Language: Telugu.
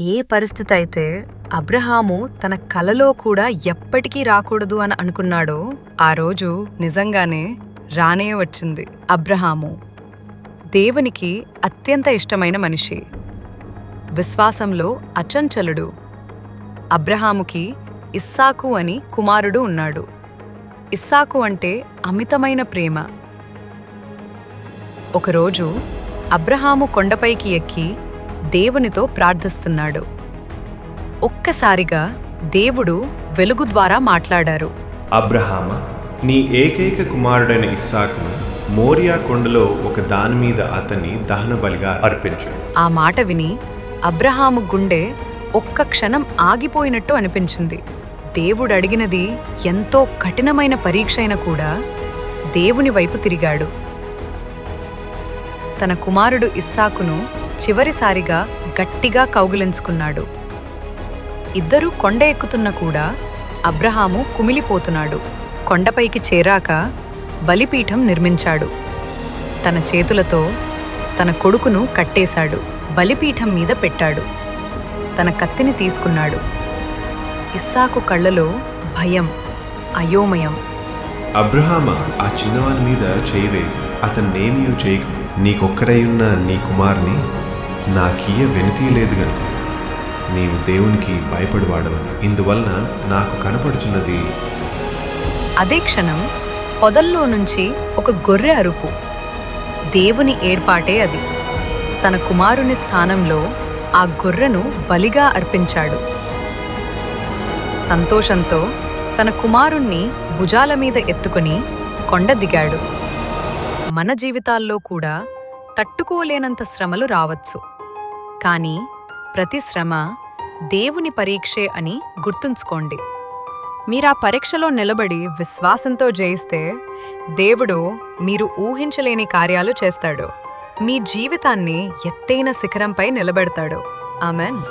ఏ పరిస్థితి అయితే అబ్రహాము తన కలలో కూడా ఎప్పటికీ రాకూడదు అని అనుకున్నాడో ఆ రోజు నిజంగానే రానే వచ్చింది అబ్రహాము. దేవునికి అత్యంత ఇష్టమైన మనిషి. విశ్వాసంలో అచంచలుడు. అబ్రహాముకి ఇస్సాకు అని కుమారుడు ఉన్నాడు. ఇస్సాకు అంటే అమితమైన ప్రేమ. ఒకరోజు అబ్రహాము కొండపైకి ఎక్కి దేవునితో ప్రార్థిస్తున్నాడు. ఒక్కసారిగా దేవుడు వెలుగు ద్వారా మాట్లాడారు. అబ్రహామ నీ ఏకైక కుమారుడైన ఇస్సాకును మోరియా కొండలో ఒక దాని మీద అతన్ని దహన బలిగా అర్పించు. ఆ మాట విని అబ్రహాము గుండె ఒక్క క్షణం ఆగిపోయినట్టు అనిపించింది. దేవుడు అడిగినది ఎంతో కఠినమైన పరీక్ష అయినా కూడా దేవుని వైపు తిరిగాడు. తన కుమారుడు ఇస్సాకును చివరిసారిగా గట్టిగా కౌగిలించుకున్నాడు. ఇద్దరూ కొండ ఎక్కుతున్న కూడా అబ్రహాము కుమిలిపోతున్నాడు. కొండపైకి చేరాక బలిపీఠం నిర్మించాడు. తన చేతులతో తన కొడుకును కట్టేశాడు. బలిపీఠం మీద పెట్టాడు. తన కత్తిని తీసుకున్నాడు. ఇస్సాకు కళ్ళలో భయం అయోమయం. అబ్రహామ ఆ చిన్నవాని మీద చేయవే. అతన్నేమీ చేయకు. నీకొక్కడై ఉన్న నీ కుమారుని నాకీయ వెనుతీ లేదు గనుక. నీవు దేవునికి భయపడివాడవని. ఇందువలన నాకు కనపడుచున్నది అదే క్షణం పొదల్లో నుంచి ఒక గొర్రె అరుపు. దేవుని ఏర్పాటే అది. తన కుమారుని స్థానంలో ఆ గొర్రెను బలిగా అర్పించాడు. సంతోషంతో తన కుమారుణ్ణి భుజాల మీద ఎత్తుకుని కొండ దిగాడు. మన జీవితాల్లో కూడా తట్టుకోలేనంత శ్రమలు రావచ్చు. కానీ ప్రతి శ్రమ దేవుని పరీక్షే అని గుర్తుంచుకోండి. మీరా పరీక్షలో నిలబడి విశ్వాసంతో జయిస్తే దేవుడు మీరు ఊహించలేని కార్యాలు చేస్తాడు. మీ జీవితాన్ని ఎత్తైన శిఖరంపై నిలబెడతాడు. ఆమెన్.